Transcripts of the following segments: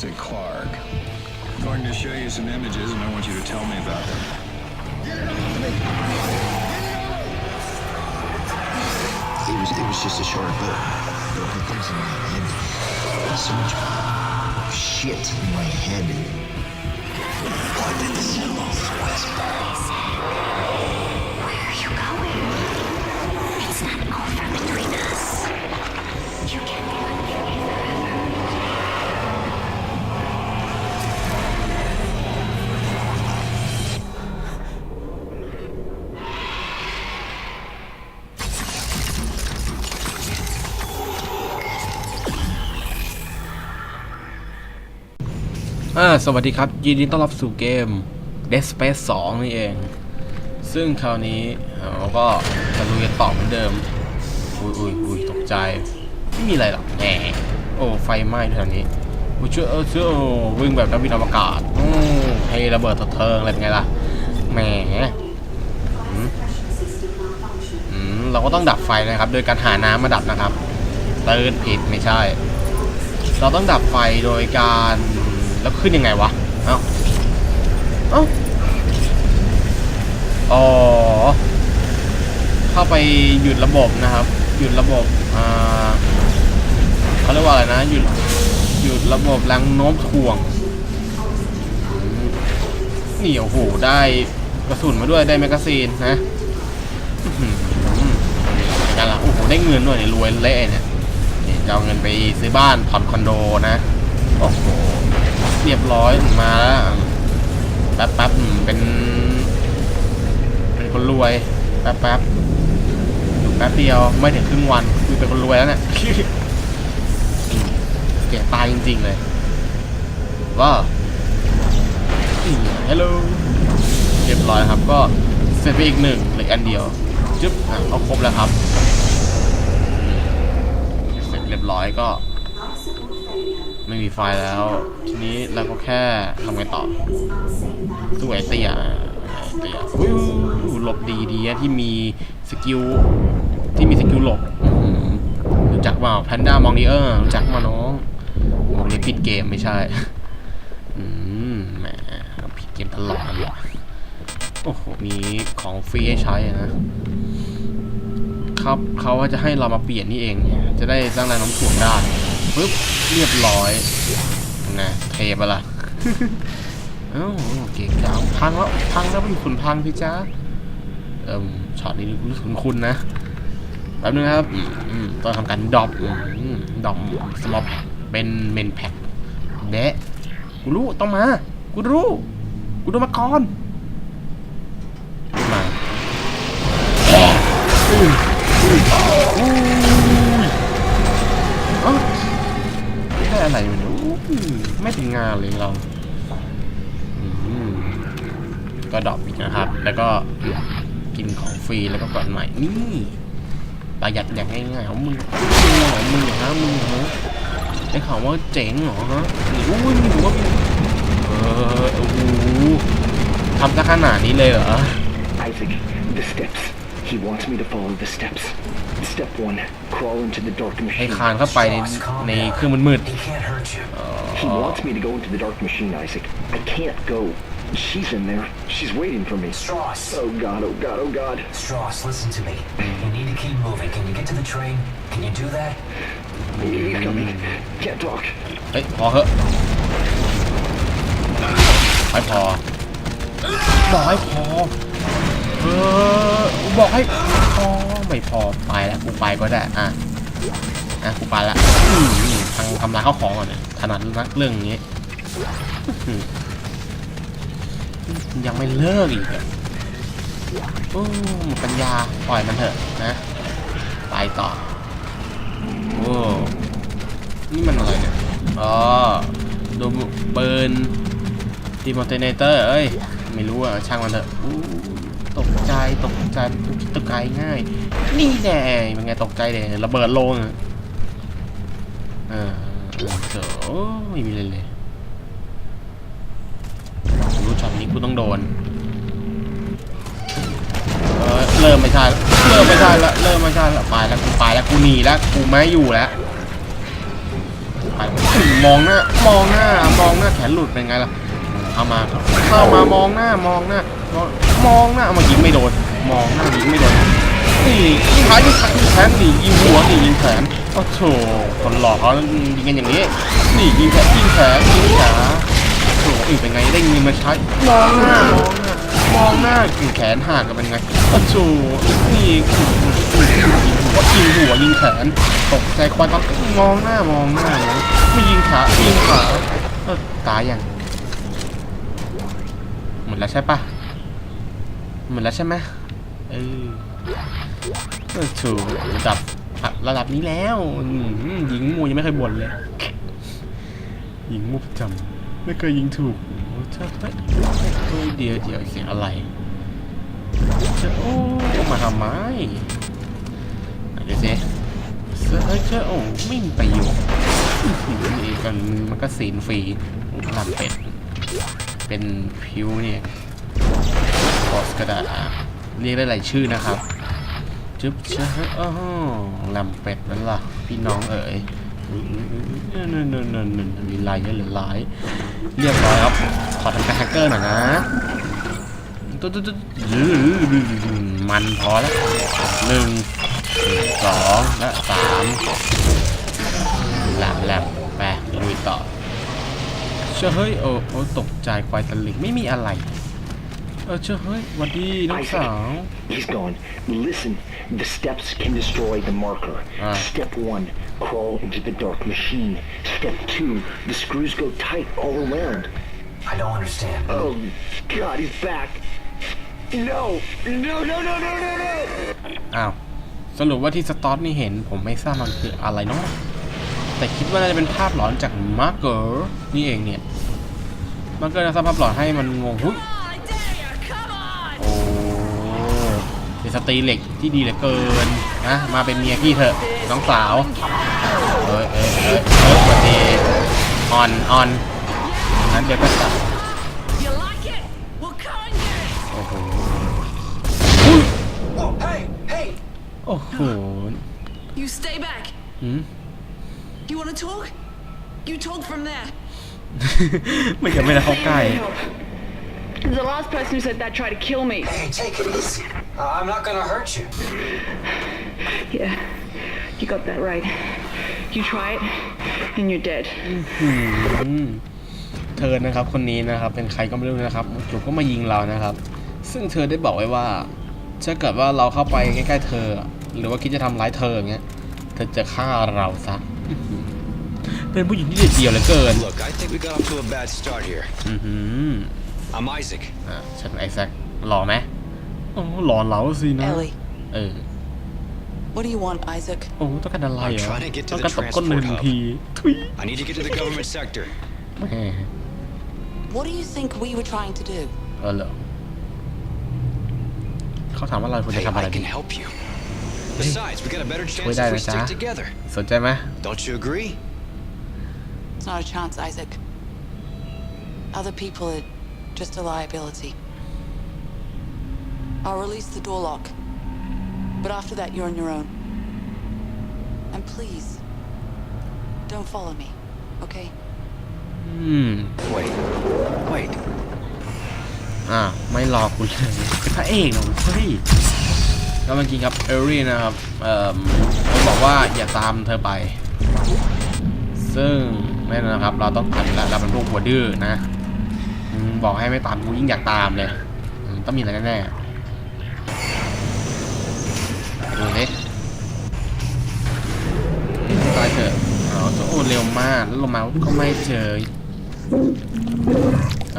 Isaac Clark. I'm going to show you some images, and I want you to tell me about them. It was it was just a. There were things in my head. So much shit in my head. What did the symbols whisper? อ่าสวัสดีครับ ยินดีต้อนรับสู่เกม Dead Space 2 นี่เอง ซึ่งคราวนี้เราก็จะลุยกันต่อเหมือนเดิม อุ้ยอุ้ยอุ้ยตกใจ ไม่มีอะไรหรอกแหมโอ้ ไฟไหม้แถวนี้อุ้ยเชื่อเออเชื่อวิ่งแบบนักบินอวกาศอืมให้ระเบิดตะเทิงอะไรเป็นไงล่ะแหมอืมอืมเราก็ต้องดับไฟนะครับ โดยการหาน้ำมาดับนะครับเตือนผิดไม่ใช่ เราต้องดับไฟโดยการ แล้วขึ้นยังไงวะ เอ้า เอ้า อ๋อ เข้าไปหยุดระบบนะครับ หยุดระบบ อ่าเขาเรียกว่าอะไรนะ หยุด หยุดระบบแรงโน้มถ่วง นี่โอ้โห ได้กระสุนมาด้วย ได้แมกกาซีนนะอื้อหือเป็นละโอ้โห ได้เงินด้วยเนี่ยรวยเละเนี่ยนี่จะเอาเงินไปซื้อบ้านผ่อนคอนโดนะ โอ้โห เรียบร้อยมาแล้วแป๊บแป๊บเป็น เป็นคนรวยแป๊บแป๊บอยู่แป๊บเดียวไม่ถึงครึ่งวันคือเป็นคนรวยแล้วเนี่ยอืมเกลียตายจริงๆเลยว้าฮัลโหลเรียบร้อยครับ ก็เสร็จไปอีกหนึ่งเหลืออันเดียวจึ๊บอะก็ครบแล้วครับ เสร็จเรียบร้อยก็ ไม่มีไฟแล้ว ทีนี้เราก็แค่ทำไงต่อสู้ไอเตียไอเตียอุ้ยหลบดีดีที่มีสกิลที่มีสกิลหลบรู้จักเปล่าแพนด้ามองดีเออร์รู้จักมาน้องวงนี้ผิดเกมไม่ใช่อืมแหมผิดเกมตลอดเลยโอ้โห มีของฟรีให้ใช้นะครับเขาว่าจะให้เรามาเปลี่ยนนี่เอง จะได้สร้างแรงน้มถ่วงได้ ปึ๊บเรียบร้อยนะเทปะล่ะเอ้าเก่งจังพังแล้วพังแล้วเป็นขุนพังพี่จ้าเอิ่มช็อตนี้รู้สึกคุ้นนะแป๊บนึงครับต้องทำการดรอปดรอปสมอลแพ็คเป็นเมนแพ็คเดะกูรู้ต้องมากูรู้กูโดูมาก่อนมาอุ้ยอุ้ยอุ้ย เอ้าได้อะไรอยู่เนี่ยไม่ถึงงานเลยเราก็ดรอปอีกนะครับ แล้วก็กินของฟรีแล้วก็กดใหม่นี่ประหยัดอย่างง่ายๆของมึงมึงเหรอมึงเหรอฮะมึงเหรอได้ข่าวว่าเจ๋งเหรอฮะนี่อุ้ยมึงว่าเออโอ้โหทำซะขนาดนี้เลยเหรอ Isaac, the steps. He wants me to follow the steps. Step one, crawl into the dark ให้ machine. คานเข้าไปในในเครื่องมืด He can't hurt you. He wants me to go into the dark machine, Isaac. I can't go. She's in there. She's waiting for me. Strauss. Oh god, oh god, oh god. Strauss, listen to me. You need to keep moving. Can you get to the train? Can you do that? He's coming. Can't talk. ๆเฮ้ย พอเหอะไม่พอ บอกให้พอ เออบอกให้พอ ไม่พอไปแล้วกูไปก็ได้อะอะกูไปละอืมทางทำลายข้าวของก่อนเนี่ยถนัดนักเรื่องนี้ยังไม่เลิกอีกอะโอ้หมดปัญญาปล่อยมันเถอะนะไปต่อโอ้นี่มันอะไรเนี่ยอ๋อดูเบิร์นดีมอนเตเนเตอร์เอ้ย ไม่รู้อะช่างมันเถอะอู ตกใจตกใจตกใจง่าย นี่แน่เป็นไงตกใจเลยระเบิดลงอะเออเออเจอโอ้ไม่มีเลยเลยรู้ช็อตนี้กูต้องโดนเออเริ่มไม่ใช่เริ่มไม่ใช่ละเริ่มไม่ใช่ละไปแล้วกูไปแล้วกูหนีแล้วกูไม่อยู่แล้วไปมองหน้ามองหน้ามองหน้าแขนหลุดเป็นไงล่ะเข้ามาเข้ามามองหน้ามองหน้ามอง มองหน้าเอามายิงไม่โดน มองหน้ายิงไม่โดน นี่ยิงท้ายยิงแขนยิงแขนนี่ยิงหัวนี่ยิงแขนโอ้โถคนหลอกเขายิงกันอย่างนี้ นี่ยิงแขนยิงแขนยิงขาโถ่อีกเป็นไงได้เงินมาใช้ มองหน้ามองหน้า มองหน้ายิงแขนห่างกันเป็นไงโอ้โถนี่ยิงหัวยิงหัวยิงแขนตกใจควันตอนมองหน้ามองหน้าไม่ยิงขายิงขาเออตายยังหมดแล้วใช่ปะ หมดแล้วใช่ไหมเออถูกระดับระดับนี้แล้วอืมยิงมูยังไม่เคยบ่นเลยยิงมูประจำไม่เคยยิงถูกโอ้เธอเฮ้ยเดียวเดียวเสียงอะไรเจะโอ้มาทำไมไหนดูสิเจอเอ้ยเจ้าโอ้ไม่มีประโยชน์อื้อหือนี่กันมันก็สีนฟรีหลับเป็ด เป็นผิวเนี่ย บอสก็ได้เรียกได้หลายชื่อนะครับจึ๊บชอะอ้าวลำเป็ดนั่นล่ะ พี่น้องเอ๋ยนั่นนั่นนั่นี่นี่มีลายเยอะหรือลาย เรียบร้อยครับ ขอทำการแฮกเกอร์หน่อยนะตุ๊ดตุ๊ดตุ๊ดมันพอแล้วหนึ่งสองและสามแหลมแหลมไปลุยต่อเชื่อเฮ้ยโอ้โอ้ตกใจควายตะลิงไม่มีอะไร ออเชื่อเฮ้ยหวันดีน้องสาว He's gone. Listen, the steps can destroy the marker. Ah. Step one, crawl into the dark machine. Step two, the screws go tight all around. I don't understand. Oh, God, he's back. No, no, no, no, no, no, no. อ้าวสรุปว่าที่สตอตนี่เห็นผมไม่ทราบมันคืออะไรเนาะแต่คิดว่าน่าจะเป็นภาพหลอนจากมาร์เกอร์นี่เองเนี่ยมาร์เกอร์จะสร้างภาพหลอนให้มันงงหุ้ย เป็นสตรีเหล็กที่ดีเหลือเกินนะมาเป็นเมียพี่เถอะน้องสาวเอ้ยเอ้ยเอ้ยเอ้ยสวัสดีออนออนนั้นเดี๋ยวก็ตัด You like it? Well, come and get it. โอ้โห Whoa, hey, hey! โอ้โห You stay back. หืม You want to talk? You talk from there. ไม่จะไม่ได้เข้าใกล้ The last person who said that tried to kill me. Hey, take it easy. Uh, I'm not gonna hurt you. Yeah, you got that right. You try it, and you're dead. เธอนะครับคนนี้นะครับเป็นใครก็ไม่รู้นะครับจู่ๆก็มายิงเรานะครับ ซึ่งเธอได้บอกไว้ว่าถ้าเกิดว่าเราเข้าไปใกล้ๆเธอ หรือว่าคิดจะทำร้ายเธออย่างเงี้ยเธอจะฆ่าเราซะอื้อหือเป็นผู้หญิงที่เด็ดเดี่ยวเหลือเกิน Look, I think we got off to a bad start here. อือหือ I'm Isaac. อ่าฉันไอแซคหล่อไหม โอ้หล่อเหลาสินะ Ellie, เออ what do you want, Isaac? โอ้ต้องการอะไร I'm อ่ะ trying to get to ต้อง the การตบก้นหนึ่ง transport hub. ทีทุย I need to get to the government sector. แม่ What do you think we were trying to do? เออเหรอเขาถามว่าเราควรจะ Hey, ทำอะไร I ดี can help you. Besides, we got a better chance Wait, if we Isaac, stick ah. together. สนใจไหม Don't you agree? It's not a chance, Isaac. Other people are just a liability. I'll release the door lock. But after that, you're on your own. And please, don't follow me, okay? อืม Wait. Wait. อ่าไม่รอคุณเลยพระเอกนะเฮ้ยแล้วเมื่อกี้ครับเอลลี่นะครับ เอ่อเขาบอกว่าอย่าตามเธอไป ซึ่งแน่นอนครับ เราต้องตัดแล้วเราเป็นพวกหัวดื้อนะบอกให้ไม่ตามกูยิ่งอยากตามเลย ต้องมีอะไรแน่ๆดูสิตายเถอะ อ๋อโอ้เร็วมาก แล้วลงมาก็ไม่เจอ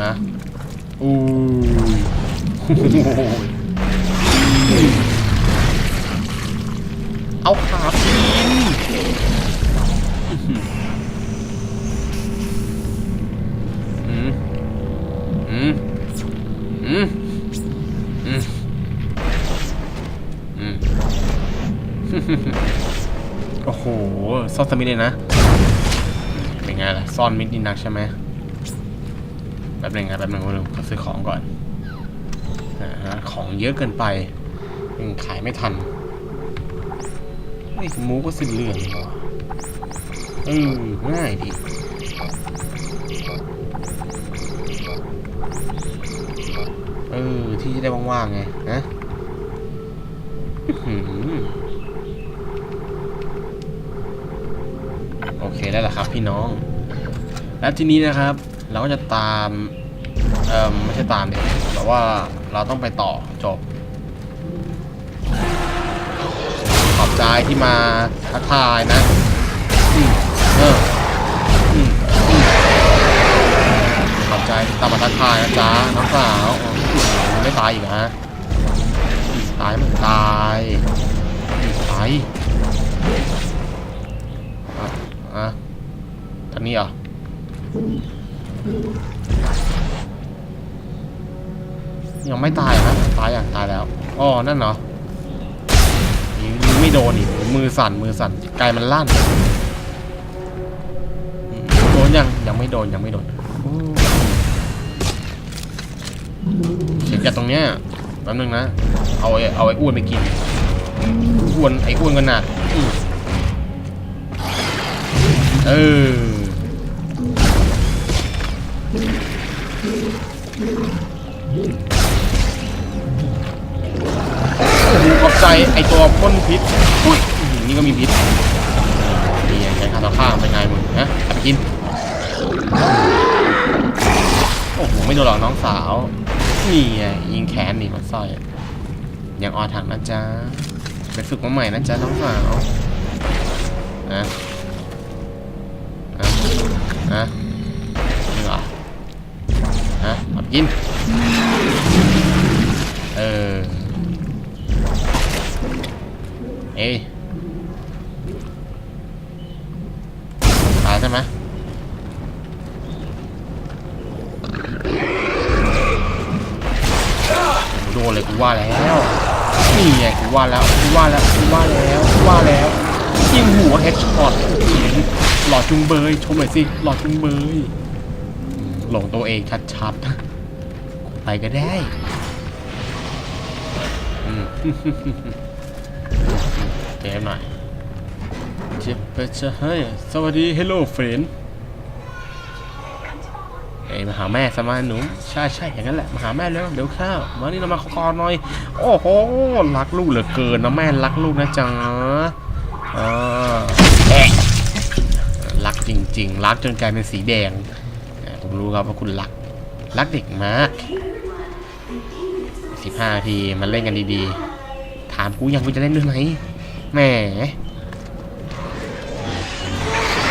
ฮะอู้เอาขาพินอืมอืมอืมอืมอืม โอ้โห ซ่อนสมิธเลยนะ เป็นไงล่ะ ซ่อนมิดดีนักใช่ไหมแป๊บนึงนะแป๊บนึงแป๊บหนึงขอซื้อของก่อนอาของเยอะเกินไปยังขายไม่ทันนี่หมูก็สิ้นเรื่องเลยวะเออง่ายดิเออ ที่จะได้ว่างๆไงนะอื้อหือโอ เคแล้วล่ะครับพี่น้อง แล้วทีนี้นะครับ เราก็จะตาม เอ่อไม่ใช่ตามเนี่ยแต่ว่าเราต้องไปต่อจบ ขอบใจที่มาทักทายนะอืมเอออืมอืมขอบใจที่ตามมาทักทายนะจ๊ะน้องสาวไม่ตายอีกนะฮะตายมันตายตาย อะอะทางนี้เหรอยังไม่ตายนะตายอะตายแล้วอ๋อนั่นเหรอยิงไม่โดนอีกมือสั่นมือสั่นไกลมันลั่นโดนยังยังไม่โดนยังไม่โดนเสียงจากตรงเนี้ยแป๊บนึงนะ เอาไอ้เอาไอ้อ้วนไปกินอ้วนไอ้อ้วนกันหนักอื เออโอ้โหขอบใจไอตัวพ่นพิษอุ้ยนี่ก็มีพิษนี่ไงใช้คาตาข้างเป็นไงมึงนะไปกิน โอ้โห ไม่โดนหรอกน้องสาว นี่ไงยิงแขนนี่มันสร้อยยังออถังนะจ๊ะไปฝึกมาใหม่นะจ๊ะน้องสาวนะ นะนี่เหรอฮะเอากิน เออ เอ้ยตายใช่ไหมโดนเลยกูว่าแล้วนี่ไงกูว่าแล้วกูว่าแล้วกูว่าแล้วกูว่าแล้วยิงหัวเฮดช็อต หลอดจุงเบยชมหน่อยสิหลอดจุงเบยหลงตัวเองชัดๆไปก็ได้เกมหน่อยเจ็บไปจะให้สวัสดี hello friend เอ้มาหาแม่สมาหนูใช่ใช่อย่างนั้นแหละมาหาแม่แล้วเดี๋ยวข้าวมานี่เรามาขอกอหน่อย โอ้โหรักลูกเหลือเกินนะแม่รักลูกนะจ๊ะอ่าแอ จริง ๆ รักจนกลายเป็นสีแดงผมรู้ครับว่าคุณรัก รักเด็กมากสิบห้าทีมันเล่นกันดีๆ ถามกูยังกูจะเล่นด้วยไหมแหม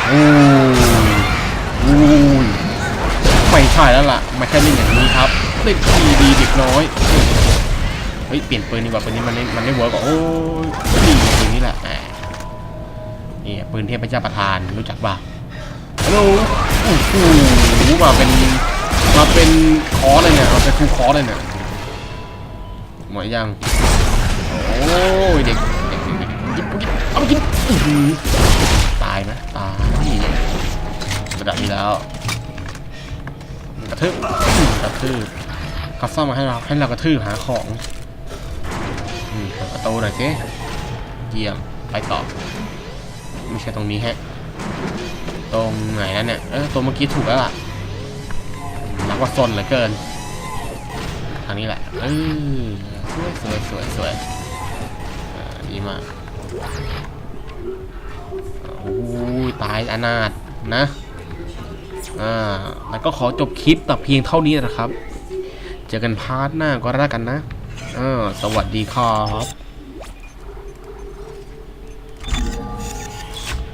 โอ้ยโอ้ไม่ใช่แล้วล่ะไม่ใช่เล่นอย่างนี้ครับเล่นดีดีเด็กน้อยเฮ้ยเปลี่ยนปืนดีกว่าปืนนี้มันเล่มันไม่เวิร์กอะโอ้ยนี่ปืนนี้แหละนี่ปืนเทพเจ้าประธานรู้จักป่ะ ฮัลโหลโอ้โหมาเป็นมาเป็นคอเลยเนี่ยมาเป็นครูคอเลยเนี่ยหมดยังโอ้ยเด็กเด็กเด็กยิบยิบเอาไปกินอื้อหือตายไหมตายระดับนี้แล้วกระทืบกระทืบเขาซ่อมมาให้เราให้เรากระทืบหาของประตูหน่อยสิเยี่ยมไปต่อไม่ใช่ตรงนี้แฮะ ตรงไหนแล้วเนี่ย เออตัวเมื่อกี้ถูกแล้วล่ะรักว่าซนเหลือเกิน ทางนี้แหละ เออสวยสวยสวยสวยดีมากโอ้ยตายอนาถนะ อ่า แล้วก็ขอจบคลิปแต่เพียงเท่านี้นะครับ เจอกันพาร์ทหน้าก็แล้วกันนะอ่าสวัสดีครับ